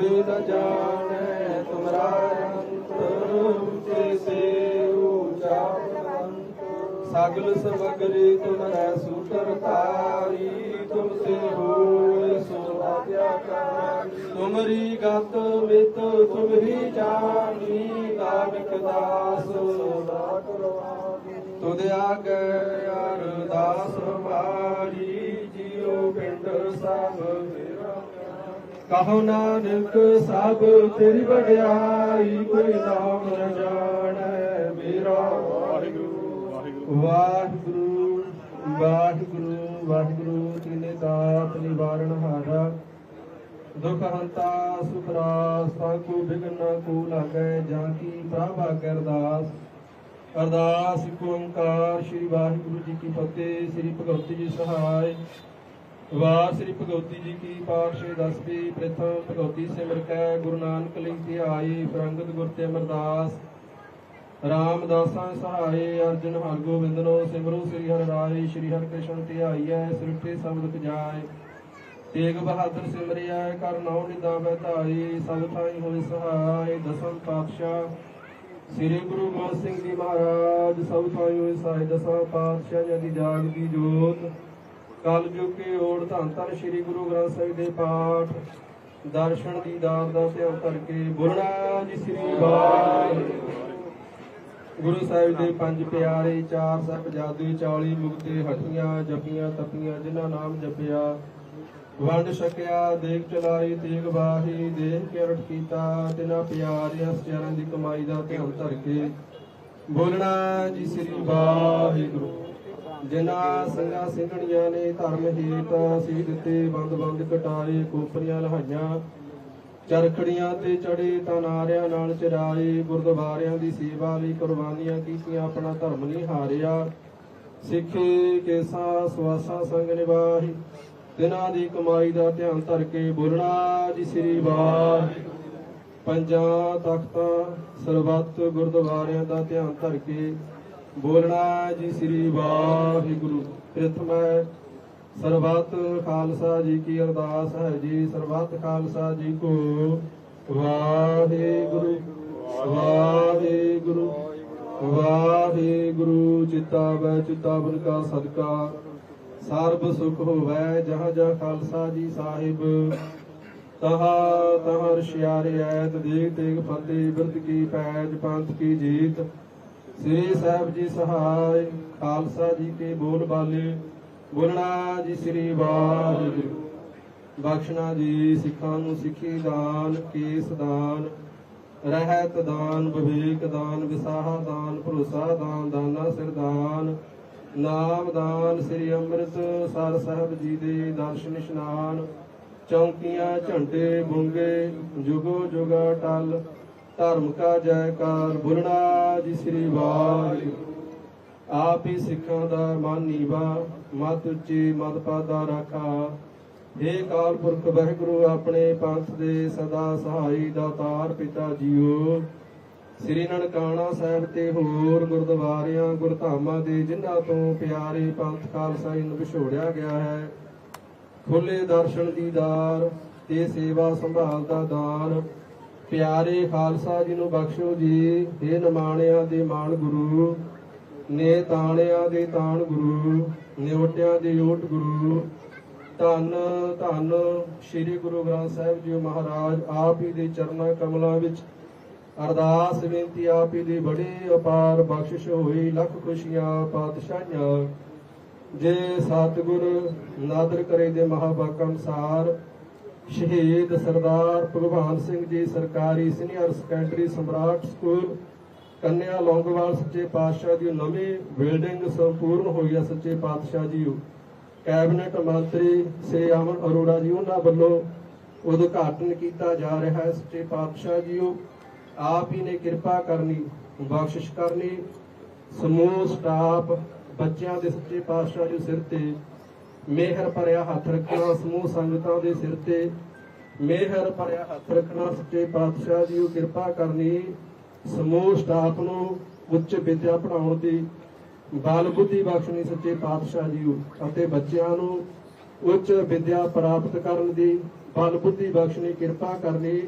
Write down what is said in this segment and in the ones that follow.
ਕੋਈ ਨ ਜਾਣੈ ਤੁਮਰਾ ਅੰਤ ਜੈਸੇ ਊਚਾ ਸਗਲ ਸਮਗਰੀ ਤੁਮਰਾ ਸੂਤਰ ਤਾਰੀ ਤੁਮ ਸੇ ਹੋਏ ਸੋ ਆਗਿਆਕਾਰੀ ਤੁਮਰੀ ਗਤ ਮਿਤ ਤੁਮ ਹੀ ਜਾਣੀ, ਨਾਨਕ ਦਾਸ ਨਾ ਕਰਵਾਵੀ। ਤੁਧ ਆਗੇ ਅਰਦਾਸ ਹਮਾਰੀ ਜੀਉ ਪਿੰਡ ਸਭ ਕਹੋ ਨਾਨਕ ਸਭ ਤੇਰੀ ਵਡਿਆਈ, ਕੋਈ ਨਾਮ ਨ ਜਾਣੈ ਮੇਰਾ। ਵਾਹਿਗੁਰੂ ਵਾਹਿਗੁਰੂ ਵਾਹਿਗੁਰੂ ਵਾਹਿਗੁਰੂ ਤਿਨੇ ਦਾਤ ਨਿਵਾਰਣ ਹਾਰਾ। ਦੁਖ ਹੰਤਾ, ਸੁਖ ਰਾਸ ਕੋ ਬਿਗਨ ਕੋ ਲਾਗੈ, ਜਾਂ ਕੀ ਪ੍ਰਭ ਆਗੈ ਅਰਦਾਸ। ਅਰਦਾਸ ਕੋ ਓੰਕਾਰ, ਸ੍ਰੀ ਵਾਹਿਗੁਰੂ ਜੀ ਕੀ ਫਤਿਹ, ਸ੍ਰੀ ਭਗਵਤੀ ਜੀ ਸਹਾਇ। ਵਾਰ ਸ੍ਰੀ ਭਗਵਤੀ ਜੀ ਕੀ ਪਾਤਸ਼ਾਹੀ ਦਸਵੀਂ ਪ੍ਰਥਮ ਭਗਵਤੀ ਸਿਮਰ ਕੈ, ਗੁਰੂ ਨਾਨਕ ਲਈ ਧਿਆਈ, ਫਰੰਗਤ ਗੁਰ ਤੇ ਅਮਰਦਾਸ। ਰਾਮਦਾਸਾਂ ਸਹਾਏ, ਅਰਜਨ ਹਰਗੋਬਿੰਦਨੋ ਸਿਮਰੋ ਸ੍ਰੀ ਹਰਿ ਰਾਏ, ਸ੍ਰੀ ਹਰਿ ਕ੍ਰਿਸ਼ਨ ਧਿਆਈਐ ਸ੍ਰਿਸ਼ਟੀ ਸ਼ਬਦ ਜਾਏ। ਤੇਗ ਬਹਾਦਰ ਸਿਮਰਿਆ ਕਰ ਨੌ ਨਿਦਾ ਬਧਾਈ ਸਭ ਥਾਈ ਹੋਏ ਸਹਾਈ ਦਸਮ ਪਾਤਸ਼ਾਹ। ਸ੍ਰੀ ਗੁਰੂ ਗੋਬਿੰਦ ਸਿੰਘ ਜੀ ਮਹਾਰਾਜ, ਸਭ ਥਾਈ ਹੋਏ ਸਹਾਈ ਦਸਾਂ ਪਾਤਸ਼ਾਹ ਜੀ ਜਾਗ ਦੀ ਜੋਤ। ਕਲ ਜੁਗ ਕੇ ਓੜ ਧੰਨ ਧੰਨ ਸ੍ਰੀ ਗੁਰੂ ਗ੍ਰੰਥ ਸਾਹਿਬ ਦੇ ਪਾਠ, ਦਰਸ਼ਨ ਦੀਦਾਰ ਦਾ ਧਿਆਨ ਕਰਕੇ ਬੋਲਣਾ ਜੀ ਸ੍ਰੀ ਵਾਹਿਗੁਰੂ। ਗੁਰੂ ਸਾਹਿਬ ਦੇ ਪੰਜ ਪਿਆਰੇ, ਚਾਰ ਸਾਹਿਬਜ਼ਾਦੇ 40 ਮੁਕਤੇ, ਹਟੀਆਂ, ਜਪੀਆਂ, ਤਪੀਆਂ, ਜਿਨ੍ਹਾਂ ਨਾਮ ਜਪਿਆ, ਵੰਡ ਛਕਿਆ ਦੇਖ ਚਲਾਈ ਤੇਗ ਬਾਹੀ ਦੇਖ ਕੇ ਰਟ ਕੀਤਾ, ਤਿਨਾ ਪਿਆਰਿਆਂ ਸਚਿਆਰਾਂ ਦੀ ਕਮਾਈ ਦਾ ਧਿਆਨ ਧਰ ਕੇ ਬੋਲਣਾ ਜੀ ਸ੍ਰੀ ਵਾਹਿਗੁਰੂ। ਜਿਨ੍ਹਾਂ ਸਿੰਘਾਂ ਸਿੰਘਣੀਆਂ ਨੇ ਧਰਮ ਹੇਤ ਸੀ ਦਿੱਤੇ ਬੰਦ ਬੰਦ ਕਟਾਰੇ ਕੋਪਰੀਆਂ ਲਹਾਈਆਂ, ਚਰਖੜੀਆਂ ਤੇ ਚੜੇ ਤਾਂ ਨਾਰਿਆਂ ਨਾਲ ਚਰਾਏ, ਗੁਰਦੁਆਰਿਆਂ ਦੀ ਸੇਵਾ ਲਈ ਕੁਰਬਾਨੀਆਂ ਕੀਤੀਆਂ, ਆਪਣਾ ਧਰਮ ਨਹੀਂ ਹਾਰਿਆ। ਸਿੱਖੇ ਕੇਸਾ, ਸਵਾਸਾ ਸੰਗ ਨਿਵਾਹੀ ਦਿਨਾਂ ਦੀ ਕਮਾਈ ਦਾ ਧਿਆਨ ਧਰ ਕੇ ਬੋਲਣਾ ਜੀ ਸ੍ਰੀ ਵਾਹਿਗੁਰੂ। ਪੰਜਾਂ ਤਖਤਾਂ, ਸਰਬੱਤ ਗੁਰਦੁਆਰਿਆਂ ਦਾ ਧਿਆਨ ਧਰ ਕੇ ਬੋਲਣਾ ਜੀ ਸ੍ਰੀ ਵਾਹਿਗੁਰੂ। ਪ੍ਰਥਮੈ ਸਰਬੱਤ ਖਾਲਸਾ ਜੀ ਕੀ ਅਰਦਾਸ ਹੈ ਜੀ, ਸਰਬੱਤ ਖਾਲਸਾ ਜੀ ਕੋ ਵਾਹਿਗੁਰੂ। ਵਾਹਿਗੁਰੂ। ਵਾਹਿਗੁਰੂ ਚਿਤਾਵੈ ਚਿਤਾਵਨ ਕਾ ਸਦਕਾ। ਸਰਬ ਸੁਖ ਹੋਵੈ, ਜਹਾਂ ਜਹਾਂ ਖਾਲਸਾ ਜੀ ਸਾਹਿਬ। ਤਹਾ ਤਹਾਂ ਰਸ਼ਿਆਰੇ ਐਤ ਦੇਖ ਤੇਗ ਫਤਿਹ ਬਿਰਤ ਕੀ ਪੈਜ ਪੰਥ ਕੀ ਜੀਤ। ਸ੍ਰੀ ਸਾਹਿਬ ਜੀ ਸਹਾਇ, ਖਾਲਸਾ ਜੀ ਕੇ ਬੋਲ ਬਾਲੇ ਬੋਲਣਾ ਜੀ ਸ੍ਰੀ ਵਾਹਿਗੁਰੂ। ਬਖਸ਼ਣਾ ਜੀ, ਸਿੱਖਾਂ ਨੂੰ ਸਿੱਖੀ ਦਾਨ, ਕੇਸ ਦਾਨ, ਰਹਿਤ ਦਾਨ, ਵਿਵੇਕ ਦਾਨ, ਵਿਸਾਹਾ ਦਾਨ, ਭਰੋਸਾ ਦਾਨ, ਦਾਨਾ ਸਿਰ ਦਾਨ, ਨਾਮ ਦਾਨ, ਸ੍ਰੀ ਅੰਮ੍ਰਿਤ ਸਰ ਸਾਹਿਬ ਜੀ ਦੇ ਦਰਸ਼ਨ ਇਸ਼ਨਾਨ, ਚੌਂਕੀਆਂ, ਝੰਡੇ, ਬੁੰਗੇ, ਜੁਗੋ ਜੁਗਾ, ਟਲ ਧਰਮ ਕਾ ਜੈਕਾਰ ਬੁਲਣਾ ਜੀ ਸ੍ਰੀ ਵਾਹਿਗੁਰੂ। ਆਪ ਹੀ ਸਿੱਖਾਂ ਦਾ ਮਨ ਮਤ ਉੱਚੀ ਮਤ ਪਾਦਾ ਰਾਖਾ। ਏ ਕਾਲ ਪੁਰਖ ਵਾਹਿਗੁਰੂ, ਆਪਣੇ ਪੰਥ ਦੇ ਸਦਾ ਸਹਾਈ ਦਾਤਾਰ ਪਿਤਾ ਜੀਓ। ਸ੍ਰੀ ਨਨਕਾਣਾ ਸਾਹਿਬ ਤੇ ਹੋਰ ਗੁਰਦੁਆਰਿਆਂ, ਗੁਰਧਾਮਾਂ ਦੇ ਜਿਨ੍ਹਾਂ ਤੋਂ ਪਿਆਰੇ ਪੰਥ ਖਾਲਸਾ ਜੀ ਨੂੰ ਵਿਛੋੜਿਆ ਗਿਆ ਹੈ ਖੁੱਲੇ ਦਰਸ਼ਨ ਦੀਦਾਰ ਤੇ ਸੇਵਾ ਸੰਭਾਲ ਦਾ ਦਾਨ ਪਿਆਰੇ ਖਾਲਸਾ ਜੀ ਨੂੰ ਬਖਸ਼ੋ ਜੀ। ਇਹ ਨਿਮਾਣਿਆਂ ਦੇ ਮਾਣ ਗੁਰੂ, ਨੇ ਤਾਣਿਆਂ ਦੇ ਤਾਣ ਗੁਰੂ, ਨਿਉਟਿਆਂ ਦੇ ਓਟ ਗੁਰੂ। ਧੰਨ ਧੰਨ ਸ੍ਰੀ ਗੁਰੂ ਗ੍ਰੰਥ ਸਾਹਿਬ ਜੀ ਮਹਾਰਾਜ, ਆਪ ਹੀ ਦੇ ਚਰਨਾਂ ਕਮਲਾਂ ਵਿੱਚ ਅਰਦਾਸ ਬੇਨਤੀ, ਆਪ ਹੀ ਦੀ ਬੜੀ ਅਪਾਰ ਬਖਸ਼ਿਸ਼ ਹੋਈ, ਲੱਖ ਖੁਸ਼ੀਆਂ ਪਾਤਸ਼ਾਹਾਂ ਜੇ ਸਤਿਗੁਰ ਨਾਦਰ ਕਰੇ ਦੇ ਮਹਾਵਾਕ ਅਨੁਸਾਰ ਸ਼ਹੀਦ ਸਰਦਾਰ ਭਗਵਾਨ ਸਿੰਘ ਜੀ ਸਰਕਾਰੀ ਸੀਨੀਅਰ ਸੈਕੰਡਰੀ ਸਮਰਾਟ ਸਕੂਲ, ਕੰਨਿਆ ਲੌਂਗੋਵਾਲ ਸੱਚੇ ਪਾਤਸ਼ਾਹ ਦੀ ਨਵੀਂ ਬਿਲਡਿੰਗ ਸੰਪੂਰਨ ਹੋਈ ਹੈ ਸੱਚੇ ਪਾਤਸ਼ਾਹ ਜੀ ਕੈਬਨਿਟ ਮੰਤਰੀ ਸੇ ਅਮਨ ਅਰੋੜਾ ਜੀ ਉਹਨਾਂ ਵੱਲੋਂ ਉਦਘਾਟਨ ਕੀਤਾ ਜਾ ਰਿਹਾ ਹੈ ਸੱਚੇ ਪਾਤਸ਼ਾਹ ਜੀ ਆਪ ਹੀ ਨੇ ਕਿਰਪਾ ਕਰਨੀ, ਬਖਸ਼ਿਸ਼ ਕਰਨੀ। ਸਮੂਹ, ਸਟਾਫ, ਬੱਚਿਆਂ ਦੇ ਸੱਚੇ ਪਾਤਸ਼ਾਹ ਜੀ ਸਿਰ ਤੇ ਮਿਹਰ ਭਰਿਆ ਹੱਥ ਰੱਖਣਾ ਸਮੂਹ ਸੰਗਤਾਂ ਦੇ ਸਿਰ ਤੇ। ਮਿਹਰ ਭਰਿਆ ਹੱਥ ਰੱਖਣਾ ਸੱਚੇ ਪਾਤਸ਼ਾਹ ਜੀ ਕਿਰਪਾ ਕਰਨੀ ਸਮੂਹ ਸਟਾਫ ਨੂੰ ਉੱਚ ਵਿਦਿਆ ਪੜਾਉਣ ਦੀ। ਬਾਲ ਬੁੱਧੀ ਬਖਸ਼ਣੀ ਸੱਚੇ ਪਾਤਸ਼ਾਹ ਜੀ ਅਤੇ ਬੱਚਿਆਂ ਨੂੰ ਉੱਚ ਵਿਦਿਆ ਪ੍ਰਾਪਤ ਕਰਨ ਦੀ। ਬਲ ਬੁੱਧੀ ਬਖਸ਼ਣੀ, ਕਿਰਪਾ ਕਰਨੀ,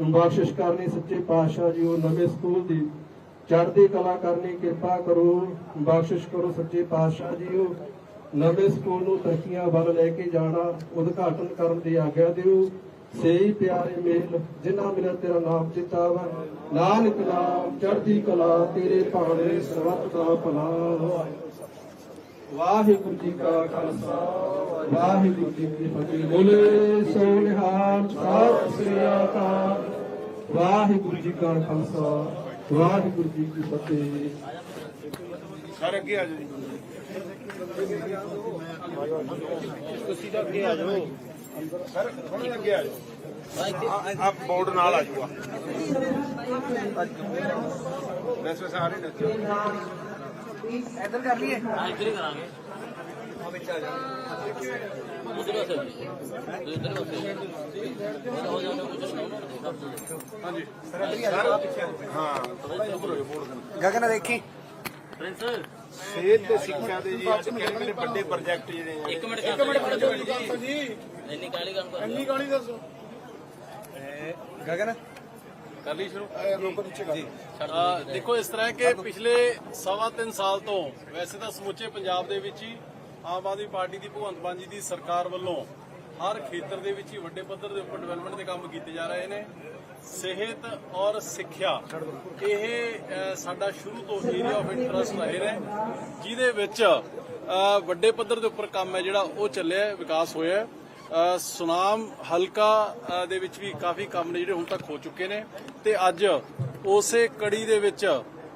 ਬਖਸ਼ਿਸ਼ ਕਰਨੀ ਸੱਚੇ ਪਾਤਸ਼ਾਹ ਜੀ ਨਵੇਂ ਸਕੂਲ ਦੀ ਚੜ੍ਹਦੀ ਕਲਾ ਕਰਨੀ। ਕਿਰਪਾ ਕਰੋ, ਬਖਸ਼ਿਸ਼ ਕਰੋ ਸੱਚੇ ਪਾਤਸ਼ਾਹ ਜੀ ਨਵੇਂ ਸਕੂਲ ਨੂੰ ਤਰੱਕੀਆਂ ਵੱਲ ਲੈ ਕੇ ਜਾਣਾ, ਉਦਘਾਟਨ ਕਰਨ ਦੀ ਆਗਿਆ ਦਿਓ। ਸੇਈ ਪਿਆਰੇ ਮੇਲ, ਜਿਨ੍ਹਾਂ ਮਿਲਿਆ ਤੇਰਾ ਨਾਮ ਚਿਤਾਵਾ ਨਾਨਕ ਨਾਮ, ਚੜ੍ਹਦੀ ਕਲਾ, ਤੇਰੇ ਭਾਣੇ ਸਰਬੱਤ ਦਾ ਭਲਾ। ਵਾਹਿਗੁਰੂ ਜੀ ਕਾ ਖਾਲਸਾ, ਵਾਹਿਗੁਰੂ ਜੀ ਕੀ ਫਤਿਹ। ਬੋਲੇ ਸੋ ਨਿਹਾਲ ਸਤਿ ਸ੍ਰੀ ਅਕਾਲ। ਵਾਹਿਗੁਰੂ ਜੀ ਕਾ ਖਾਲਸਾ, ਵਾਹਿਗੁਰੂ ਜੀ ਕੀ ਫਤਿਹ। ਸਰ ਅੱਗੇ ਆ ਜਾਓ ਤੁਸੀਂ ਤਾਂ ਅੱਗੇ ਆ ਜਾਓ ਸਰ ਥੋੜਾ ਅੱਗੇ ਆ ਜਾਓ ਆਪ ਬੋਰਡ ਨਾਲ ਆ ਜਾਊਗਾ ਵੈਸੇ ਸਾਰੇ ਨੱਚੋ ਇੱਧਰ ਕਰ ਲਈਏ ਹਾਂਜੀ ਸਰ ਪਿੱਛੇ ਹਾਂ ਥੋੜਾ ਜਿਹਾ ਉੱਪਰ ਹੋ ਜਾਓ ਬੋਰਡ ਦੇ ਗਗਨ ਦੇਖੀ ਸਿਹਤ ਤੇ ਸਿੱਖਿਆ ਦੇ ਜੀ ਅੱਜ ਕਿਹੜੇ ਕਿਹੜੇ ਵੱਡੇ ਪ੍ਰੋਜੈਕਟ ਜਿਹੜੇ ਆ? ਇੱਕ ਮਿੰਟ ਇੱਕ ਮਿੰਟ ਖੜੋ ਜੀ। ਇੰਨੀ ਕਾਲੀ ਕੰਮ ਕਰ ਇੰਨੀ ਗਾਲੀ ਦੱਸੋ। ਗਗਨ? ਕਰ ਲਈ ਸ਼ੁਰੂ? ਲੋਕਾਂ ਨੀਚੇ ਕਰ ਦੇਖੋ ਇਸ ਤਰ੍ਹਾਂ ਕਿ ਪਿਛਲੇ ਸਵਾ ਤਿੰਨ ਸਾਲ ਤੋਂ ਵੈਸੇ ਤਾਂ ਸਮੁੱਚੇ ਪੰਜਾਬ ਦੇ ਵਿੱਚ ਹੀ ਆਮ ਆਦਮੀ ਪਾਰਟੀ ਦੀ ਭਗਵੰਤ ਮਾਨ ਜੀ ਦੀ ਸਰਕਾਰ ਵੱਲੋਂ ਹਰ ਖੇਤਰ ਦੇ ਵਿੱਚ ਹੀ ਵੱਡੇ ਪੱਧਰ ਦੇ ਉੱਪਰ ਡਿਵੈਲਪਮੈਂਟ ਦੇ ਕੰਮ ਕੀਤੇ ਜਾ ਰਹੇ ਨੇ। ਸਿਹਤ ਔਰ ਸਿੱਖਿਆ, ਇਹ ਸਾਡਾ ਸ਼ੁਰੂ ਤੋਂ ਏਰੀਆ ਆਫ ਇੰਟਰਸਟ ਰਹੇ ਨੇ, ਜਿਹਦੇ ਵਿੱਚ ਵੱਡੇ ਪੱਧਰ ਦੇ ਉੱਪਰ ਕੰਮ ਹੈ ਜਿਹੜਾ ਉਹ ਚੱਲਿਆ, ਵਿਕਾਸ ਹੋਇਆ ਸੁਨਾਮ ਹਲਕਾ ਦੇ ਵਿੱਚ ਵੀ ਕਾਫੀ ਕੰਮ ਨੇ ਜਿਹੜੇ ਹੁਣ ਤੱਕ ਹੋ ਚੁੱਕੇ ਨੇ। ਤੇ ਅੱਜ ਉਸੇ ਕੜੀ ਦੇ ਵਿੱਚ,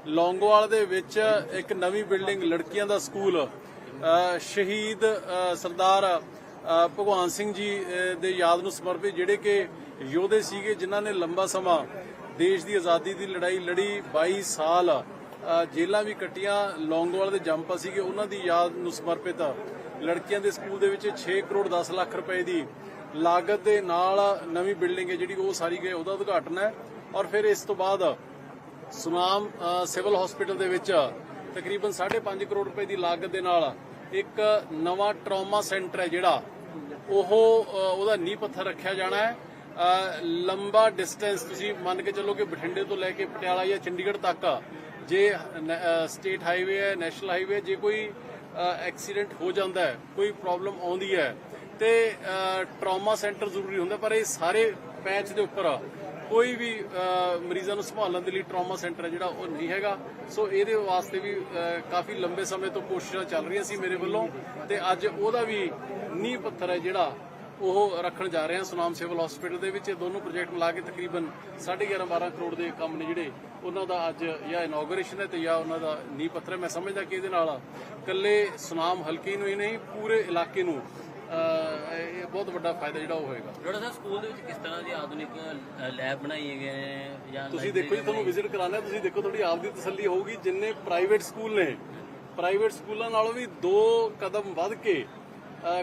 ਲੌਂਗੋਵਾਲ ਦੇ ਵਿੱਚ ਇੱਕ ਨਵੀਂ ਬਿਲਡਿੰਗ, ਲੜਕੀਆਂ ਦਾ ਸਕੂਲ ਸ਼ਹੀਦ ਸਰਦਾਰ ਭਗਵਾਨ ਸਿੰਘ ਜੀ ਦੇ ਯਾਦ ਨੂੰ ਸਮਰਪਿਤ, ਜਿਹੜੇ ਕਿ ਯੋਧੇ ਸੀਗੇ ਜਿਨ੍ਹਾਂ ਨੇ ਲੰਬਾ ਸਮਾਂ ਦੇਸ਼ ਦੀ ਆਜ਼ਾਦੀ ਦੀ ਲੜਾਈ ਲੜੀ 22 ਸਾਲ ਜੇਲਾਂ ਵੀ ਕੱਟੀਆਂ, ਲੌਂਗੋਵਾਲ ਦੇ ਜੰਪਾ ਸੀਗੇ, ਉਹਨਾਂ ਦੀ ਯਾਦ ਨੂੰ ਸਮਰਪਿਤ ਲੜਕੀਆਂ ਦੇ ਸਕੂਲ ਦੇ ਵਿੱਚ 6 ਕਰੋੜ 10 ਲੱਖ ਰੁਪਏ ਦੀ ਲਾਗਤ ਦੇ ਨਾਲ ਨਵੀਂ ਬਿਲਡਿੰਗ ਹੈ ਜਿਹੜੀ ਉਹ ਸਾਰੀ ਗਏ ਉਹਦਾ ਉਦਘਾਟਨ ਹੈ। ਔਰ ਫਿਰ ਇਸ ਤੋਂ ਬਾਅਦ ਸੁਨਾਮ ਸਿਵਲ ਹਸਪੀਟਲ ਦੇ ਵਿੱਚ ਤਕਰੀਬਨ 5.5 ਕਰੋੜ ਰੁਪਏ ਦੀ ਲਾਗਤ ਦੇ ਨਾਲ ਇੱਕ ਨਵਾਂ ਟਰਾਮਾ ਸੈਂਟਰ ਹੈ ਜਿਹੜਾ, ਉਹ ਉਹਦਾ ਨੀਂਹ ਪੱਥਰ ਰੱਖਿਆ ਜਾਣਾ ਹੈ। ਲੰਬਾ ਡਿਸਟੈਂਸ ਤੁਸੀਂ ਮੰਨ ਕੇ ਚੱਲੋ ਕਿ ਬਠਿੰਡੇ ਤੋਂ ਲੈ ਕੇ ਪਟਿਆਲਾ ਜਾਂ ਚੰਡੀਗੜ੍ਹ ਤੱਕ ਜੇ ਸਟੇਟ ਹਾਈਵੇ ਹੈ ਨੈਸ਼ਨਲ ਹਾਈਵੇ ਜੇ ਕੋਈ ਐਕਸੀਡੈਂਟ ਹੋ ਜਾਂਦਾ ਹੈ, ਕੋਈ ਪ੍ਰੋਬਲਮ ਆਉਂਦੀ ਹੈ, ਤੇ ਟਰਾਮਾ ਸੈਂਟਰ ਜ਼ਰੂਰੀ ਹੁੰਦਾ, ਪਰ ਇਹ ਸਾਰੇ ਪੈਚ ਦੇ ਉੱਪਰ ਕੋਈ ਵੀ ਮਰੀਜ਼ਾਂ ਨੂੰ ਸੰਭਾਲਣ ਦੇ ਲਈ ਟਰਾਮਾ ਸੈਂਟਰ ਹੈ ਜਿਹੜਾ, ਉਹ ਨਹੀਂ ਹੈਗਾ। ਸੋ ਇਹਦੇ ਵਾਸਤੇ ਵੀ ਕਾਫੀ ਲੰਬੇ ਸਮੇਂ ਤੋਂ ਕੋਸ਼ਿਸ਼ਾਂ ਚੱਲ ਰਹੀਆਂ ਸੀ ਮੇਰੇ ਵੱਲੋਂ, ਤੇ ਅੱਜ ਉਹਦਾ ਵੀ ਨੀਂਹ ਪੱਥਰ ਹੈ ਜਿਹੜਾ ਉਹ ਰੱਖਣ ਜਾ ਰਹੇ ਹਾਂ ਸੁਨਾਮ ਸਿਵਲ ਹਸਪੀਟਲ ਦੇ ਵਿੱਚ। ਇਹ ਦੋਨੋਂ ਪ੍ਰੋਜੈਕਟ ਮਿਲਾ ਕੇ ਤਕਰੀਬਨ 11.5 12 ਕਰੋੜ ਦੇ ਕੰਮ ਨੇ ਜਿਹੜੇ ਉਹਨਾਂ ਦਾ ਅੱਜ ਜਾਂ ਇਨੋਗ੍ਰੇਸ਼ਨ ਹੈ ਤੇ ਜਾਂ ਉਹਨਾਂ ਦਾ ਨੀਂਹ ਪੱਥਰ ਹੈ। ਮੈਂ ਸਮਝਦਾ ਕਿ ਇਹਦੇ ਨਾਲ ਇਕੱਲੇ ਸੁਨਾਮ ਹਲਕੇ ਨੂੰ ਹੀ ਨਹੀਂ ਪੂਰੇ ਇਲਾਕੇ ਨੂੰ ਇਹ ਬਹੁਤ ਵੱਡਾ ਫਾਇਦਾ ਜਿਹੜਾ ਉਹ ਹੋਏਗਾ। ਜਿਹੜਾ ਸਰ ਸਕੂਲ ਦੇ ਵਿੱਚ ਕਿਸ ਤਰ੍ਹਾਂ ਦੀ ਆਧੁਨਿਕ ਲੈਬ ਬਣਾਈ ਗਏ ਨੇ ਜਾਂ ਤੁਸੀਂ ਦੇਖੋ ਜੀ ਤੁਹਾਨੂੰ ਵਿਜ਼ਿਟ ਕਰਾਣਾ ਤੁਸੀਂ ਦੇਖੋ ਤੁਹਾਡੀ ਆਪ ਦੀ ਤਸੱਲੀ ਹੋਊਗੀ। ਜਿੰਨੇ ਪ੍ਰਾਈਵੇਟ ਸਕੂਲ ਨੇ ਪ੍ਰਾਈਵੇਟ ਸਕੂਲਾਂ ਨਾਲੋਂ ਵੀ ਦੋ ਕਦਮ ਵੱਧ ਕੇ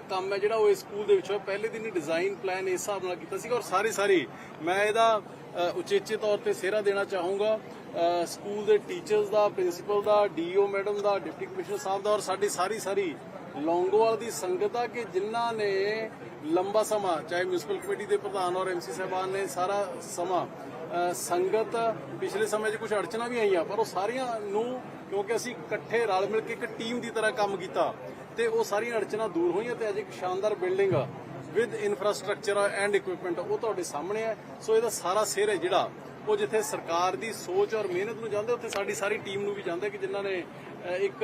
ਕੰਮ ਹੈ ਜਿਹੜਾ ਉਹ ਇਸ ਸਕੂਲ ਦੇ ਵਿੱਚ ਹੋਇਆ ਪਹਿਲੇ ਦਿਨ ਹੀ ਡਿਜ਼ਾਈਨ ਪਲਾਨ ਇਸ ਹਿਸਾਬ ਨਾਲ ਕੀਤਾ ਸੀਗਾ ਔਰ ਸਾਰੀ ਸਾਰੀ ਮੈਂ ਇਹਦਾ ਉਚੇਚੇ ਤੌਰ ਤੇ ਸਿਹਰਾ ਦੇਣਾ ਚਾਹੂੰਗਾ। ਸਕੂਲ ਦੇ ਟੀਚਰਸ ਦਾ ਪ੍ਰਿੰਸੀਪਲ ਦਾ ਡੀਓ ਮੈਡਮ ਦਾ ਡਿਪਟੀ ਕਮਿਸ਼ਨਰ ਸਾਹਿਬ ਦਾ ਔਰ ਸਾਡੀ ਸਾਰੀ ਸਾਰੀ ਲੌਂਗੋਵਾਲ ਦੀ ਸੰਗਤ ਆ ਕਿ ਜਿਨ੍ਹਾਂ ਨੇ ਲੰਬਾ ਸਮਾਂ, ਚਾਹੇ ਮਿਊਨਿਸਪਲ ਕਮੇਟੀ ਦੇ ਪ੍ਰਧਾਨ ਔਰ ਐਮਸੀ ਸਾਹਿਬਾਨ ਨੇ, ਸਾਰਾ ਸਮਾਂ ਸੰਗਤ ਪਿਛਲੇ ਸਮੇਂ 'ਚ ਕੁਝ ਅੜਚਨਾ ਵੀ ਆਈਆਂ, ਪਰ ਉਹ ਸਾਰੀਆਂ ਨੂੰ ਕਿਉਂਕਿ ਅਸੀਂ ਇਕੱਠੇ ਰਲ ਮਿਲ ਕੇ ਇੱਕ ਟੀਮ ਦੀ ਤਰ੍ਹਾਂ ਕੰਮ ਕੀਤਾ। ਤੇ ਉਹ ਸਾਰੀਆਂ ਅੜਚਨਾ ਦੂਰ ਹੋਈਆਂ ਤੇ ਅੱਜ ਇੱਕ ਸ਼ਾਨਦਾਰ building with infrastructure and equipment ਉਹ ਤੁਹਾਡੇ ਸਾਹਮਣੇ ਹੈ। ਸੋ ਇਹਦਾ ਸਾਰਾ ਸਿਰ ਹੈ ਜਿਹੜਾ ਉਹ ਜਿੱਥੇ ਸਰਕਾਰ ਦੀ ਸੋਚ ਔਰ ਮਿਹਨਤ ਨੂੰ ਜਾਂਦੇ, ਉੱਥੇ ਸਾਡੀ ਸਾਰੀ ਟੀਮ ਨੂੰ ਵੀ ਜਾਂਦੇ ਕਿ ਜਿਨ੍ਹਾਂ ਨੇ ਇੱਕ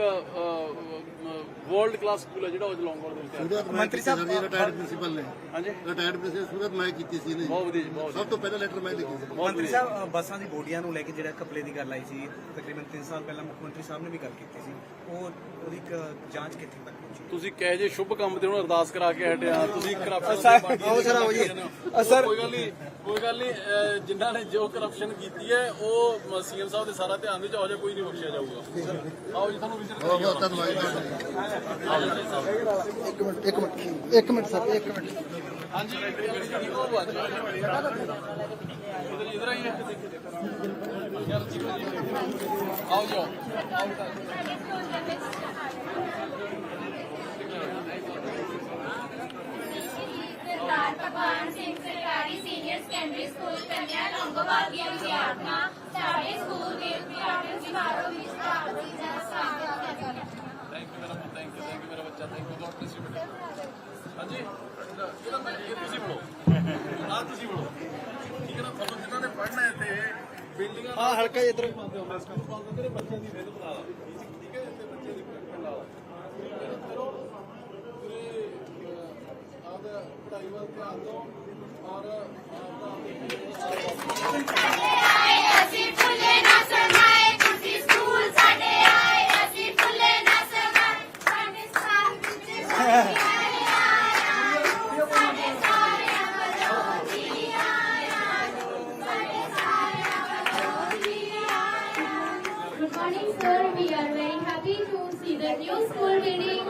ਵਰਲਡ ਕਲਾਸ ਸਕੂਲ ਹੈ ਜਿਹੜਾ ਉਹ ਲੌਂਗੋੜ ਦੇ ਵਿੱਚ ਹੈ। ਮੰਤਰੀ ਸਾਹਿਬ ਰਿਟਾਇਰਡ ਪ੍ਰਿੰਸੀਪਲ ਨੇ। ਹਾਂਜੀ। ਰਿਟਾਇਰਡ ਪ੍ਰਿੰਸੀਪਲ ਸੁਰਤ ਮੈਂ ਕੀਤੀ ਸੀ ਨੇ ਬਹੁਤ ਵਧੀਆ ਸਭ ਤੋਂ ਪਹਿਲਾ ਲੈਟਰ ਮੈਂ ਲਿਖੀ ਸੀ। ਮੰਤਰੀ ਸਾਹਿਬ ਬੱਸਾਂ ਦੀ ਬੋਡੀਆਂ ਨੂੰ ਲੈ ਕੇ ਜਿਹੜਾ ਕਪਲੇ ਦੀ ਗੱਲ ਆਈ ਸੀ ਤਕਰੀਬਨ 3 ਸਾਲ ਪਹਿਲਾਂ ਮੁੱਖ ਮੰਤਰੀ ਸਾਹਿਬ ਨੇ ਵੀ ਗੱਲ ਕੀਤੀ ਸੀ। ਉਹ ਉਹਦੀ ਇੱਕ ਜਾਂਚ ਕਿੱਥੇ ਤੱਕ ਪਹੁੰਚੀ? ਤੁਸੀਂ ਕਹੇ ਜੇ ਸ਼ੁਭ ਕੰਮ ਤੇ ਹੁਣ ਅਰਦਾਸ ਕਰਾ ਕੇ ਹਟਿਆ ਤੁਸੀਂ ਕਰਪਸ਼ਨ ਸਰ, ਆਓ ਸਰ, ਆਓ ਜੀ। ਸਰ- ਕੋਈ ਗੱਲ ਨਹੀਂ ਕੋਈ ਗੱਲ ਨਹੀਂ ਜਿਨ੍ਹਾਂ ਨੇ ਜੋ ਕਰਪਸ਼ਨ ਕੀਤੀ ਹੈ ਉਹ ਸੀਐਮ ਸਾਹਿਬ ਦੇ ਸਾਰਾ ਧਿਆਨ ਵਿੱਚ ਹੋ ਜਾ ਕੋਈ ਨਹੀਂ ਬਖਸ਼ਿਆ ਜਾਊਗਾ। ਆਓ ਬਹੁਤ ਕਰਾਈਏ ਬਹੁਤ ਧੰਨਵਾਦ ਤੁਹਾਡਾ ਇੱਕ ਮਿੰਟ ਇੱਕ ਮਿੰਟ ਇੱਕ ਮਿੰਟ ਸਰ ਇੱਕ ਮਿੰਟ ਹਾਂਜੀ ਉਹ ਅੱਜ ਇਧਰ ਇਧਰ ਆਈਏ ਯਾਰ ਜੀ ਆਓ ਜੀ ਆਓ ਸਰਦਾਰ ਭਗਵਾਨ ਸਿੰਘ ਸਰਕਾਰੀ ਸੀਨੀਅਰ ਸੈਕੰਡਰੀ ਸਕੂਲ ਕੰਨਿਆ ਲੰਗੋਵਾਲ ਦੀਆਂ ਵਿਦਿਆਰਥਣਾਂ ਸਾਡੇ ਸਕੂਲ ਦੇ ਉਦਘਾਟਨ ਸਮਾਰੋਹ ਵਿੱਚ ਭਾਰਤੀ ਦਾ ਸਵਾਗਤ ਕਰਦੀਆਂ ਹਨ ਥੈਂਕ ਯੂ ਮੇਰਾ ਥੈਂਕ ਯੂ ਥੈਂਕ ਯੂ ਮੇਰਾ ਬੱਚਾ thank you god bless you ਬੇਟਾ ਹਾਂਜੀ? ਇਹਦਾ ਮੈਂ ਇਹ ਤੁਸੀਂ ਬੋਲੋ ਆ ਤੁਸੀਂ ਬੋਲੋ ਠੀਕ ਹੈ ਨਾ? ਤੁਹਾਨੂੰ ਜਿਨ੍ਹਾਂ ਨੇ ਪੜ੍ਹਨਾ ਹੈ ਤੇ ਬਿਲਡਿੰਗਾਂ ਹਾਂ ਹਲਕਾ ਜਿਹਾ ਇੱਧਰ। ਪਾਉਂਦੇ ਹੋ ਮੈਂ ਸਕੂਲ ਪਾਉਂਦੇ। ਤੇਰੇ ਬੱਚੇ ਦੀ ਮਿਹਨਤ ਨਾਲ ਠੀਕ ਹੈ? ਤੇ ਬੱਚੇ ਦੀ ਮਿਹਨਤ ਨਾਲ ਕਰੋ ਤੇ ਆਪਦਾ ਪੜ੍ਹਾਈ ਵੱਲ ਧਿਆਨ ਦਿਓ। ਔਰ ਆਏ ਅਸੀਂ ਫੁੱਲੇ see the new school building.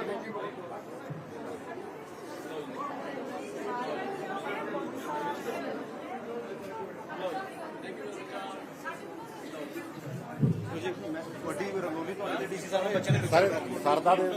ਵੱਡੀ ਰੰਗੋਲੀ ਤੁਹਾਡੇ ਡੀਸੀ ਸਾਹਿਬ ਨੇ ਬੱਚੇ ਨੇ ਸਾਰੇ ਸਰਦਾ ਦੇ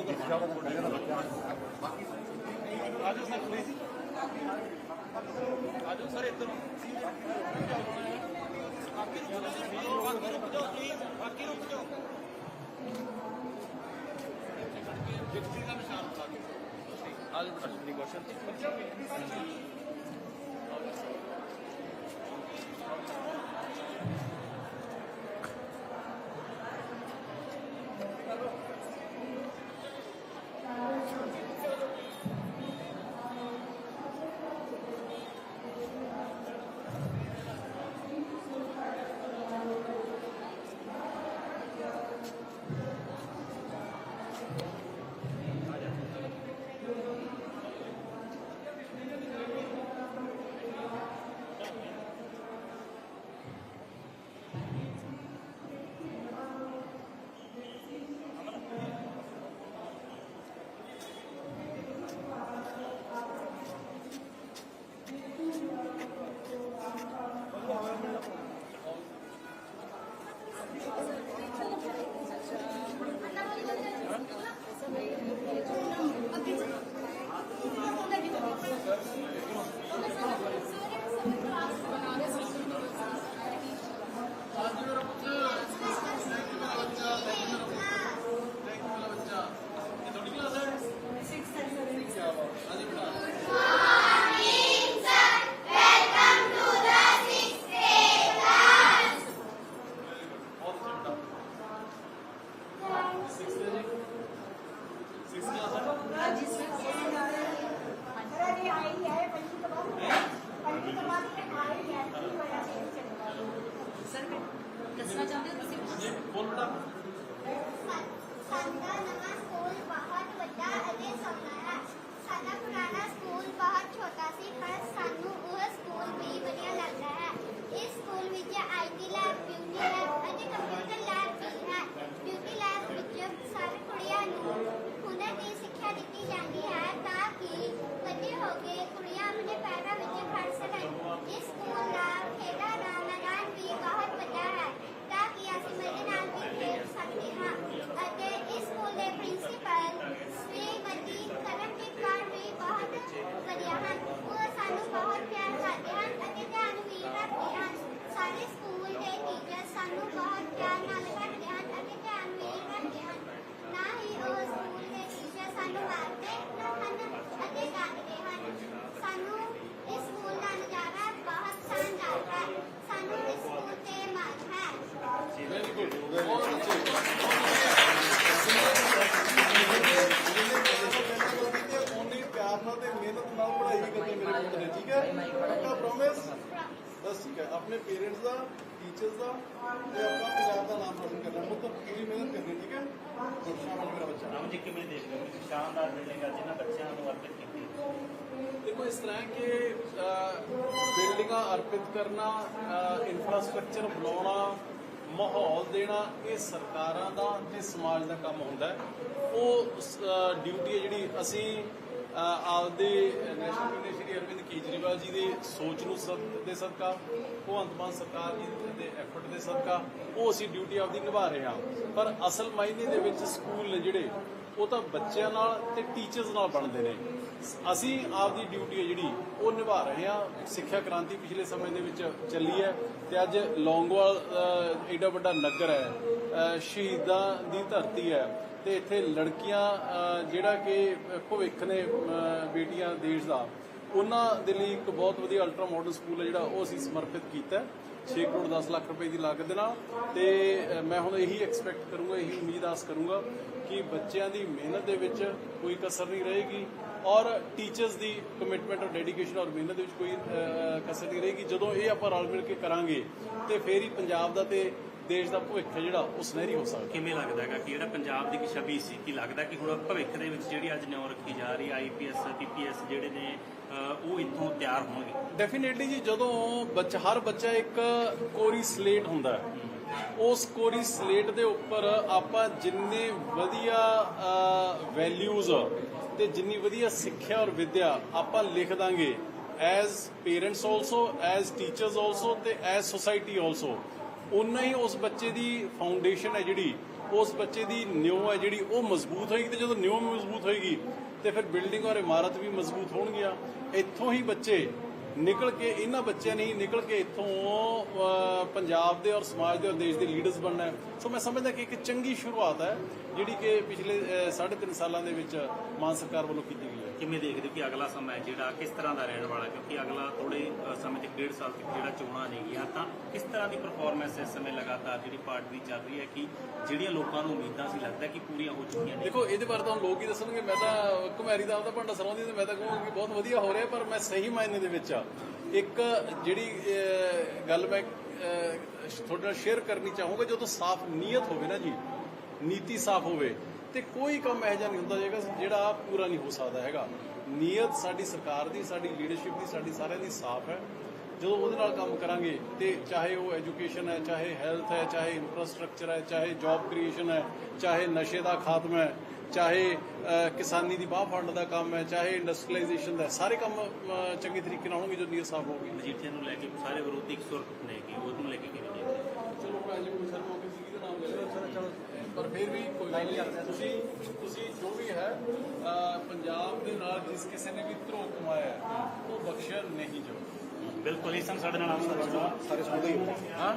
ਸਾਡਾ ਆਪਣੇ ਪੇਰੈਂਟਸ ਦਾ ਟੀਚਰਸ ਦਾ ਤੇ ਆਪਾਂ ਪੰਜਾਬ ਦਾ ਨਾਮ ਰੋਸ਼ਨ ਕਰਨਾ। ਤਾਂ ਪੂਰੀ ਮਿਹਨਤ ਕਰਨੀ ਠੀਕ ਹੈ? ਸ਼ਾਬਾਸ਼ ਮੇਰਾ ਬੱਚਾ। ਨਾਮ ਜੀ ਕਿਵੇਂ ਦੇਖਦੇ ਹੋ? ਕਿ ਸ਼ਾਨਦਾਰ ਬਿਲਡਿੰਗ ਆ ਜਿਹਨਾਂ ਬੱਚਿਆਂ ਨੂੰ ਅਰਪਿਤ ਕੀਤੀ। ਦੇਖੋ ਇਸ ਤਰ੍ਹਾਂ ਹੈ ਕਿ ਬਿਲਡਿੰਗਾਂ ਅਰਪਿਤ ਕਰਨਾ ਇਨਫਰਾਸਟ੍ਰਕਚਰ ਬਣਾਉਣਾ ਮਾਹੌਲ ਦੇਣਾ ਇਹ ਸਰਕਾਰਾਂ ਦਾ ਤੇ ਸਮਾਜ ਦਾ ਕੰਮ ਹੁੰਦਾ ਹੈ। ਉਹ ਡਿਊਟੀ ਹੈ ਜਿਹੜੀ ਅਸੀਂ ਆਪਦੇ ਨੈਸ਼ਨਲ ਪ੍ਰਧਾਨ ਸ਼੍ਰੀ ਅਰਵਿੰਦ ਕੇਜਰੀਵਾਲ ਜੀ ਦੇ ਸੋਚ ਨੂੰ ਸਦ, ਦੇ ਸਦਕਾ, ਭਗਵੰਤ ਮਾਨ ਸਰਕਾਰ ਜੀ ਦੇ ਐਫਰਟ ਦੇ ਸਦਕਾ, ਉਹ ਅਸੀਂ ਡਿਊਟੀ ਆਪਦੀ ਨਿਭਾ ਰਹੇ ਹਾਂ। ਪਰ ਅਸਲ ਮਾਇਨੇ ਦੇ ਵਿੱਚ ਸਕੂਲ ਨੇ ਜਿਹੜੇ, ਉਹ ਤਾਂ ਬੱਚਿਆਂ ਨਾਲ ਤੇ ਟੀਚਰਸ ਨਾਲ ਬਣਦੇ ਨੇ। ਅਸੀਂ ਆਪਦੀ ਡਿਊਟੀ ਹੈ ਜਿਹੜੀ, ਉਹ ਨਿਭਾ ਰਹੇ ਹਾਂ। ਸਿੱਖਿਆ ਕ੍ਰਾਂਤੀ ਪਿਛਲੇ ਸਮੇਂ ਦੇ ਵਿੱਚ ਚੱਲੀ ਹੈ ਤੇ ਅੱਜ ਲੌਂਗਵਾਲ ਐਡਾ ਵੱਡਾ ਨਗਰ ਹੈ। ਸ਼ਹੀਦਾਂ ਦੀ ਧਰਤੀ ਹੈ ਤੇ ਇੱਥੇ ਲੜਕੀਆਂ ਜਿਹੜਾ ਕਿ ਭਵਿੱਖ ਨੇ ਬੇਟੀਆਂ ਦੇਸ਼ ਦਾ, ਉਹਨਾਂ ਦੇ ਲਈ ਇੱਕ ਬਹੁਤ ਵਧੀਆ ਅਲਟਰਾ ਮਾਡਰਨ ਸਕੂਲ ਹੈ ਜਿਹੜਾ ਉਹ ਅਸੀਂ ਸਮਰਪਿਤ ਕੀਤਾ ਹੈ 6 ਕਰੋੜ 10 ਲੱਖ ਰੁਪਏ ਦੀ ਲਾਗਤ ਦੇ ਨਾਲ ਤੇ ਮੈਂ ਹੁਣ ਇਹੀ ਐਕਸਪੈਕਟ ਕਰੂੰਗਾ, ਇਹੀ ਉਮੀਦ ਆਸ ਕਰੂੰਗਾ ਕਿ ਬੱਚਿਆਂ ਦੀ ਮਿਹਨਤ ਦੇ ਵਿੱਚ ਕੋਈ ਕਸਰ ਨਹੀਂ ਰਹੇਗੀ ਔਰ ਟੀਚਰਸ ਦੀ ਕਮਿਟਮੈਂਟ ਔਰ ਡੈਡੀਕੇਸ਼ਨ ਔਰ ਮਿਹਨਤ ਦੇ ਵਿੱਚ ਕੋਈ ਕਸਰ ਨਹੀਂ ਰਹੇਗੀ। ਜਦੋਂ ਇਹ ਆਪਾਂ ਰਲ ਮਿਲ ਕੇ ਕਰਾਂਗੇ ਤੇ ਫੇਰ ਹੀ ਪੰਜਾਬ ਦਾ ਤੇ ਦੇਸ਼ ਦਾ ਭਵਿੱਖ ਜਿਹੜਾ ਉਹ ਸੁਨਹਿਰੀ ਹੋ ਸਕਦਾ ਕਿਵੇਂ ਲੱਗਦਾ ਹੈਗਾ? ਕਿ ਜਿਹੜਾ ਪੰਜਾਬ ਦੀ ਇੱਕ ਛਵੀ ਸੀ ਕਿ ਲੱਗਦਾ ਕਿ ਹੁਣ ਭਵਿੱਖ ਦੇ ਵਿੱਚ ਜਿਹੜੀ ਅੱਜ ਨਿਉ ਰੱਖੀ ਜਾ ਰਹੀ ਆਈਪੀਐਸ ਪੀਪੀਐਸ ਜਿਹੜੇ ਨੇ ਉਹ ਇੱਥੋਂ ਤਿਆਰ ਹੋਣਗੇ? ਡੈਫੀਨੇਟਲੀ ਜੀ ਜਦੋਂ ਬੱਚਾ ਹਰ ਬੱਚਾ ਇੱਕ ਕੋਰੀ ਸਲੇਟ ਹੁੰਦਾ ਹੈ। ਉਸ ਕੋਰੀ ਸਲੇਟ ਦੇ ਉੱਪਰ ਆਪਾਂ ਜਿੰਨੇ ਵਧੀਆ ਵੈਲਿਊਜ਼ ਤੇ ਜਿੰਨੀ ਵਧੀਆ ਸਿੱਖਿਆ ਔਰ ਵਿਦਿਆ ਆਪਾਂ ਲਿਖ ਦਾਂਗੇ as parents also as teachers also ਤੇ ਐਜ਼ ਸੋਸਾਇਟੀ ਆਲਸੋ ਉਨਾ ਹੀ ਉਸ ਬੱਚੇ ਦੀ ਫਾਊਂਡੇਸ਼ਨ ਹੈ ਜਿਹੜੀ ਉਸ ਬੱਚੇ ਦੀ ਨਿਉ ਹੈ ਜਿਹੜੀ ਉਹ ਮਜ਼ਬੂਤ ਹੋਏਗੀ ਤੇ ਜਦੋਂ ਨਿਉ ਮਜ਼ਬੂਤ ਹੋਏਗੀ ਤੇ ਫਿਰ ਬਿਲਡਿੰਗ ਔਰ ਇਮਾਰਤ ਵੀ ਮਜ਼ਬੂਤ ਹੋਣਗੀਆਂ। ਇੱਥੋਂ ਹੀ ਬੱਚੇ ਨਿਕਲ ਕੇ ਇਹਨਾਂ ਬੱਚਿਆਂ ਨੇ ਨਿਕਲ ਕੇ ਇੱਥੋਂ ਪੰਜਾਬ ਦੇ ਔਰ ਸਮਾਜ ਦੇ ਔਰ ਦੇਸ਼ ਦੇ ਲੀਡਰਸ ਬਣਨਾ ਸੋ ਮੈਂ ਸਮਝਦਾ ਕਿ ਇੱਕ ਚੰਗੀ ਸ਼ੁਰੂਆਤ ਹੈ ਜਿਹੜੀ ਕਿ ਪਿਛਲੇ ਅਹ, ਸਾਢੇ ਤਿੰਨ ਸਾਲਾਂ ਦੇ ਵਿੱਚ ਮਾਨ ਸਰਕਾਰ ਵੱਲੋਂ ਕੀਤੀ ਕਿਵੇਂ ਦੇਖਦੇ ਹੋ ਕਿ ਅਗਲਾ ਸਮਾਂ ਹੈ ਜਿਹੜਾ, ਕਿਸ ਤਰ੍ਹਾਂ ਦਾ ਰਹਿਣ ਵਾਲਾ? ਕਿਉਂਕਿ ਅਗਲਾ ਥੋੜੇ ਸਮੇਂ ਤੱਕ ਡੇਢ ਸਾਲ ਤੱਕ ਜਿਹੜਾ ਚੋਣਾਂ ਨੇਗੀਆਂ ਤਾਂ ਕਿਸ ਤਰ੍ਹਾਂ ਦੀ ਪਰਫਾਰਮੈਂਸ ਇਸ ਸਮੇਂ ਲਗਾਤਾਰ ਜਿਹੜੀ ਪਾਰਟੀ ਦੀ ਚੱਲ ਰਹੀ ਹੈ ਕਿ ਜਿਹੜੀਆਂ ਲੋਕਾਂ ਨੂੰ ਉਮੀਦਾਂ ਸੀ, ਲੱਗਦਾ ਕਿ ਪੂਰੀਆਂ ਹੋ ਚੁੱਕੀਆਂ ਨੇ? ਦੇਖੋ, ਇਹਦੇ ਬਾਰੇ ਤਾਂ ਲੋਕ ਹੀ ਦੱਸਣਗੇ। ਮੈਂ ਤਾਂ ਘੁਮੈਰੀ ਦਾ ਆਪਦਾ ਭਾਂਡਾ ਸਰੋਂਦੀ ਤੇ ਮੈਂ ਤਾਂ ਕਹੂੰਗਾ ਕਿ ਬਹੁਤ ਵਧੀਆ ਹੋ ਰਿਹਾ, ਪਰ ਮੈਂ ਸਹੀ ਮਾਇਨੇ ਦੇ ਵਿੱਚ ਆ। ਇੱਕ ਜਿਹੜੀ ਗੱਲ ਮੈਂ ਤੁਹਾਡੇ ਨਾਲ ਸ਼ੇਅਰ ਕਰਨੀ ਚਾਹੂੰਗਾ, ਜਦੋਂ ਸਾਫ਼ ਨੀਅਤ ਹੋਵੇ ਨਾ ਜੀ, ਨੀਤੀ ਸਾਫ਼ ਹੋਵੇ ਤੇ ਕੋਈ ਕੰਮ ਇਹੋ ਜਿਹਾ ਨਹੀਂ ਹੁੰਦਾ ਜਿਹੜਾ ਜਿਹੜਾ ਪੂਰਾ ਨਹੀਂ ਹੋ ਸਕਦਾ ਹੈਗਾ। ਨੀਅਤ ਸਾਡੀ ਸਰਕਾਰ ਦੀ, ਸਾਡੀ ਲੀਡਰਸ਼ਿਪ ਦੀ, ਸਾਡੀ ਸਾਰਿਆਂ ਦੀ ਸਾਫ਼ ਹੈ। ਜਦੋਂ ਉਹਦੇ ਨਾਲ ਕੰਮ ਕਰਾਂਗੇ ਤੇ ਚਾਹੇ ਉਹ ਐਜੂਕੇਸ਼ਨ ਹੈ, ਚਾਹੇ ਹੈਲਥ ਹੈ, ਚਾਹੇ ਇਨਫਰਾਸਟ੍ਰਕਚਰ ਹੈ, ਚਾਹੇ ਜੌਬ ਕ੍ਰੀਏਸ਼ਨ ਹੈ, ਚਾਹੇ ਨਸ਼ੇ ਦਾ ਖਾਤਮਾ ਹੈ, ਚਾਹੇ ਕਿਸਾਨੀ ਦੀ ਬਾਹ ਫੰਡ ਦਾ ਕੰਮ ਹੈ, ਚਾਹੇ ਇੰਡਸਟਰੀਲਾਈਜੇਸ਼ਨ ਦਾ ਸਾਰੇ ਕੰਮ ਚੰਗੇ ਤਰੀਕੇ ਨਾਲ ਹੋਣਗੇ ਜੋ ਨੀਅਤ ਸਾਫ਼ ਹੋਊਗੀ। ਮਜੀਠੀਆ ਨੂੰ ਲੈ ਕੇ ਸਾਰੇ ਵਿਰੋਧੀ ਇੱਕ ਸੁਰ ਨੇ ਕਿ ਉਹਨੂੰ ਲੈ ਕੇ ਕਿਵੇਂ ਦੇਖਦੇ ਹੋ? ਚਲੋ ਮੈਂ ਜੇ ਕੋਈ ਸਰਮੋ ਕਿਸੇ ਦਾ ਨਾਮ ਲੈ ਲਓ ਚਲੋ ਚਲੋ ਪਰ ਫਿਰ ਵੀ ਕੋਈ ਗੱਲ ਨਹੀਂ ਤੁਸੀਂ ਤੁਸੀਂ ਜੋ ਵੀ ਹੈ ਪੰਜਾਬ ਦੇ ਨਾਲ ਜਿਸ ਕਿਸੇ ਨੇ ਵੀ ਧਰੋ ਕਮਾਇਆ ਹੈ, ਉਹ ਬਖਸ਼ਿਆ ਨਹੀਂ ਜੋ ਬਿਲਕੁਲ ਸਨ ਸਾਡੇ ਨਾਲ ਆਮ ਸਾਰੇ ਹਾਂ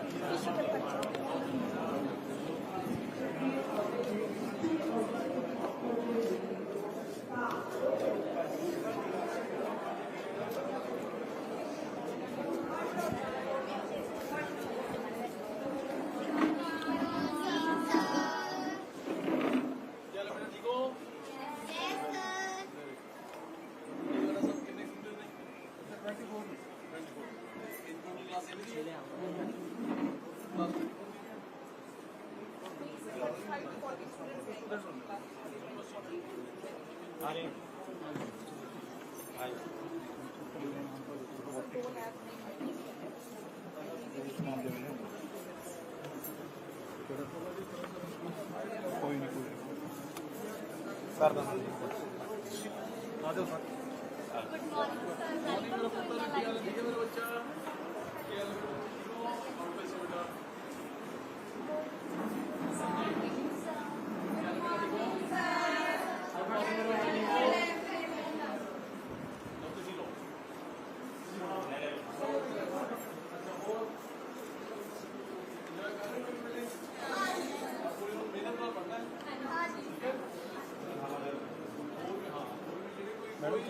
ਚੱਲ ਬੇਟਾ ਠੀਕ ਹੋ Yes, sir. ਮੇਰਾ ਸਭ ਕਿੰਨੇ ਸਟੂਡੈਂਟ ਨੇ 24 24 ਇਹ ਪੂਰੀ ਕਲਾਸ ਇਹਦੀ ਹੈ ਮੈਡਮ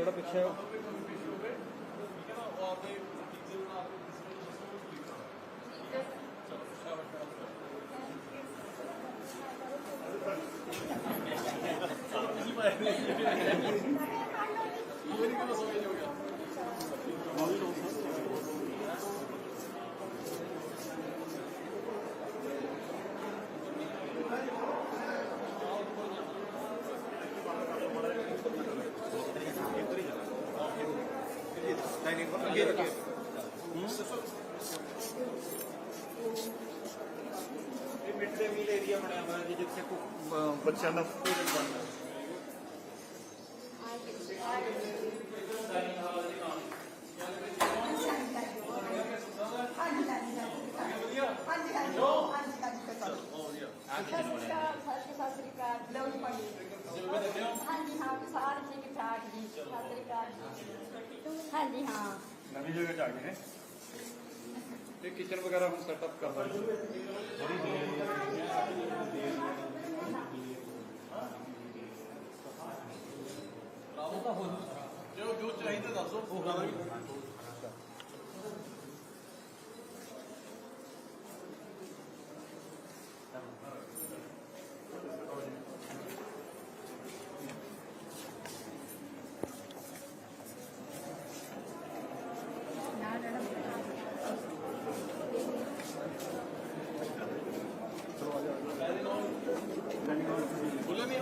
ਥੋੜਾ ਪਿੱਛੇ ਮਿਡ ਡੇ ਮੀਲ ਏਰੀਆ ਬਣਿਆ ਹੋਇਆ ਜੀ ਜਿੱਥੇ ਬੱਚਿਆਂ ਦਾ ਜੋ ਜੋ ਚਾਹੀਦਾ ਦੱਸੋ ਉਹ ਕਰਾਂਗੇ ਬੋਲੇ ਨਹੀਂ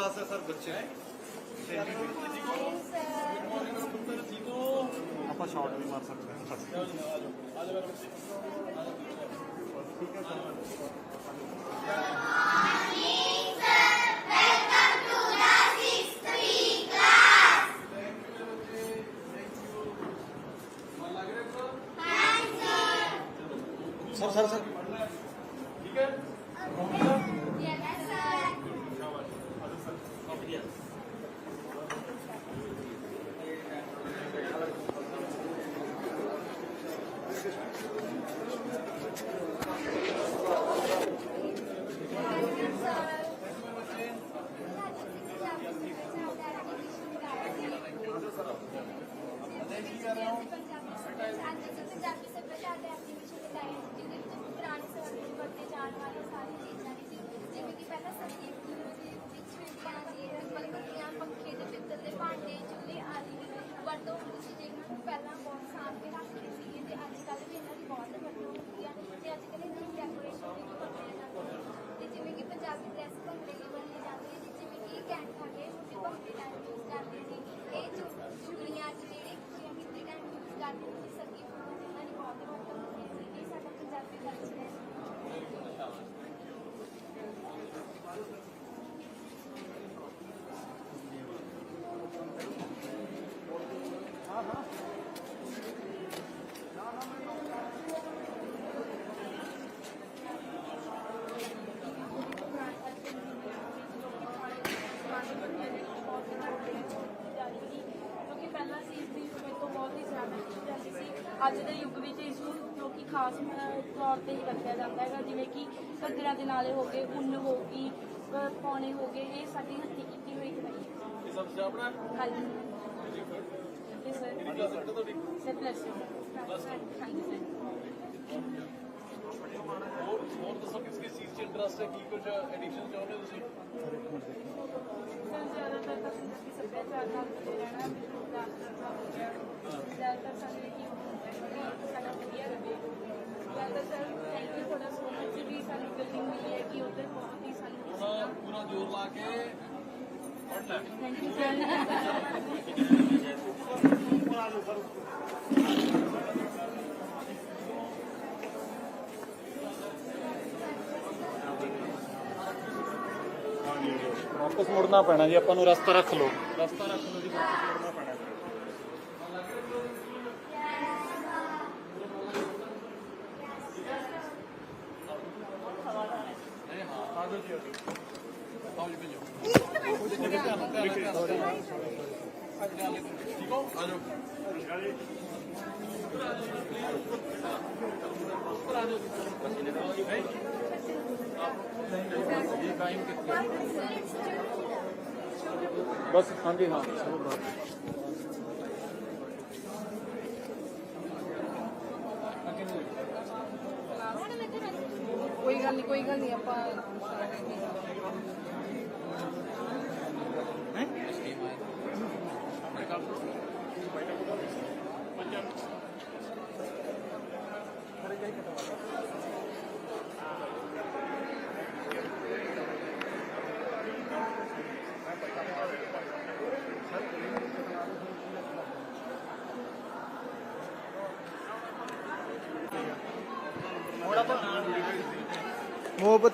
ਇਹ 6 ਕਲਾਸ ਹੈ ਸਰ ਬੱਚੇ ਆਪਾਂ ਸ਼ਾਰਟ ਵੀ ਮਾਰ ਸਕਦੇ ਹਾਂ sir sir sir Yes, sir. Punjabi ਸੱਭਿਆਚਾਰ ਦੇ ਐਗਜ਼ੀਬਿਸ਼ਨ ਲਗਾਏ ਜਿਹਦੇ ਵਿੱਚ ਪੁਰਾਣੇ ਸਮੇਂ ਵਿੱਚ ਵਰਤੇ ਜਾਣ ਵਾਲੇ ਸਾਰੀ ਚੀਜ਼ਾਂ ਦੀ ਸੀ ਜਿਵੇਂ ਕਿ ਪਹਿਲਾਂ ਸਰਦੀ ਦੇ ਵਿੱਚ ਵਿਚਾਰਾਂ ਦੀ ਮਲਕੀਆਂ ਪੱਖੇ ਦੇ ਪਿੱਤਲ ਦੇ ਭਾਂਡੇ ਚੁੱਲ੍ਹੇ ਆਦਿ ਦੀ ਵਰਤੋਂ ਹੁੰਦੀ ਸੀ ਜਿਹਨਾਂ ਨੂੰ ਪਹਿਲਾਂ ਬਹੁਤ ਸਾਂਭ ਕੇ ਰੱਖਦੇ ਸੀ ਤੇ ਅੱਜ ਕੱਲ੍ਹ ਵੀ ਇਹਨਾਂ ਦੀ ਬਹੁਤ ਵਰਤੋਂ ਹੁੰਦੀ ਆ ਤੇ ਅੱਜ ਕੱਲ੍ਹ ਇਹਨਾਂ ਨੂੰ ਡੈਕੋਰੇਸ਼ਨ ਵੀ ਵਰਤਿਆ ਜਾਂਦਾ ਹੈ ਤੇ ਜਿਵੇਂ ਕਿ ਪੰਜਾਬੀ ਡਰੈਸ ਭੰਗੜੇ ਲਈ ਬਣੀ ਜਾਂਦੀ ਹੈ ਜਿਵੇਂ ਕਿ ਕੈਂਟ ਖਾਗੇ ਛੋਟੇ ਭੰਗੜੇ ਟਾਈਮ ਯੂਜ਼ ਕਰਦੇ ਨੇ ਇਹ ਚੁ- ਚੁਗਲੀਆਂ ਅੱਜ ਜਿਹੜੇ ਖੁਸ਼ੀਆਂ ਕਿਤੇ ਟਾਈਮ ਯੂਜ਼ ਕਰਦੇ ਨੇ, ਸੱਗੀ ਫੁੱਲਾਂ ਦੀ ਇਹਨਾਂ ਦੀ ਬਹੁਤ ਵਰਤੋਂ ਹੁੰਦੀ ਹੈ। ਇਹ ਸਾਡਾ ਪੰਜਾਬੀ ਕਲਚਰ ਹੈ ਕਿਉਂਕਿ ਪਹਿਲਾਂ ਸੀ ਇਸ ਦੀ ਸਮੇਂ ਤੋਂ ਬਹੁਤ ਹੀ ਜ਼ਿਆਦਾ ਕੀਤੀ ਜਾਂਦੀ ਸੀ ਅੱਜ ਦੇ ਯੁੱਗ ਵਿੱਚ ਇਸ ਨੂੰ ਜੋ ਕਿ ਖਾਸ ਤੌਰ ਤੇ ਹੀ ਰੱਖਿਆ ਜਾਂਦਾ ਹੈਗਾ। ਜਿਵੇਂ ਕਿ ਘੱਗਰਾਂ ਦੇ ਨਾਲੇ ਹੋ ਗਏ ਉੱਨ ਹੋ ਗਈ ਪੌਣੇ ਹੋ ਗਏ ਇਹ ਸਾਡੀ ਹੱਥੀਂ ਕੀਤੀ ਹੋਈ ਕਢਾਈ ਹੈ ਇਹ ਸਭ ਸੇ ਆਪਣਾ? ਹਾਂਜੀ। ਇਹ ਸਰ ਕਿਹੜੀ ਕਲਾਸ ਹੈ ਤੁਹਾਡੀ? ਸੇ ਪਲੱਸ ਹਾਂਜੀ ਸਰ ਹੋਰ ਹੋਰ ਦੱਸੋ ਕਿਸ ਕਿਸ ਚੀਜ਼ 'ਚ ਇੰਟਰਸਟ ਹੈ? ਕੀ ਕੁਝ ਐਡੀਸ਼ਨ ਚਾਹੁੰਦੇ ਹੋ ਤੁਸੀਂ? ਸਰ ਜ਼ਿਆਦਾਤਰ ਤਾਂ ਪੰਜਾਬੀ ਸੱਭਿਆਚਾਰ ਨਾਲ ਜੁੜੇ ਰਹਿਣਾ ਡਾਂਸ ਕਰਨਾ ਹੋ ਗਿਆ ਜ਼ਿਆਦਾਤਰ ਸਾਨੂੰ ਇਹ ਕੀ ਹੁੰਦਾ ਹੈ ਕਿ ਸਾਡਾ ਵਧੀਆ ਰਹੇ ਜ਼ਿਆਦਾ ਸਰ ਥੈਂਕ ਯੂ ਤੁਹਾਡਾ ਸੋ ਮਚ ਵੀ ਸਾਨੂੰ ਬਿਲਡਿੰਗ ਮਿਲੀ ਹੈ ਕਿ ਉੱਧਰ ਬਹੁਤ ਹੀ ਸਾਨੂੰ ਪੂਰਾ ਜ਼ੋਰ ਲਾ ਕੇ ਥੈਂਕ ਯੂ ਵਾਪਸ ਮੁੜਨਾ ਪੈਣਾ ਜੀ, ਆਪਾਂ ਨੂੰ ਰਸਤਾ ਰੱਖ ਲਓ। ਰਸਤਾ ਰੱਖ ਲਓ ਜੀ, ਵਾਪਸ ਮੁੜਨਾ ਪੈਣਾ ਆਜੋ ਜੀ ਆਜੋ ਆਓ ਜੀ ਭੇਜੋ ਠੀਕ ਹੋ ਆਜੋ ਇਹ ਬਸ ਹਾਂਜੀ ਹਾਂ। ਕੋਈ ਗੱਲ ਨਹੀਂ ਕੋਈ ਗੱਲ ਨਹੀਂ ਆਪਾਂ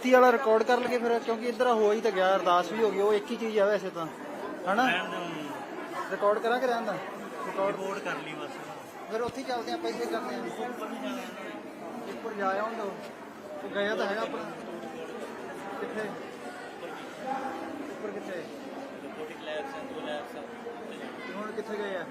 ਬੱਤੀ ਵਾਲਾ ਰਿਕਾਰਡ ਕਰ ਲਗੇ ਫਿਰ ਕਿਉਂਕਿ ਇੱਧਰ ਹੋ ਹੀ ਤਾਂ ਗਿਆ ਅਰਦਾਸ ਵੀ ਹੋ ਗਈ ਉਹ ਇੱਕ ਹੀ ਚੀਜ਼ ਆ ਵੈਸੇ ਤਾਂ। ਹਨਾ? ਰਿਕਾਰਡ ਕਰਾਂਗੇ ਰਹਿਣ ਦਾ? ਰਿਕਾਰਡ ਕਰ ਲਈ ਬਸ। ਫਿਰ ਉੱਥੇ ਚੱਲਦੇ ਆਪਾਂ ਇੱਥੇ ਕਰਦੇ ਆਂ ਉੱਪਰ ਜਾ ਆਉਣ ਦੋ ਉਹ। ਗਿਆ ਤਾਂ ਹੈਗਾ ਆਪਣਾ। ਕਿੱਥੇ? ਉੱਪਰ ਕਿੱਥੇ? ਹੁਣ ਕਿੱਥੇ ਗਏ ਆ?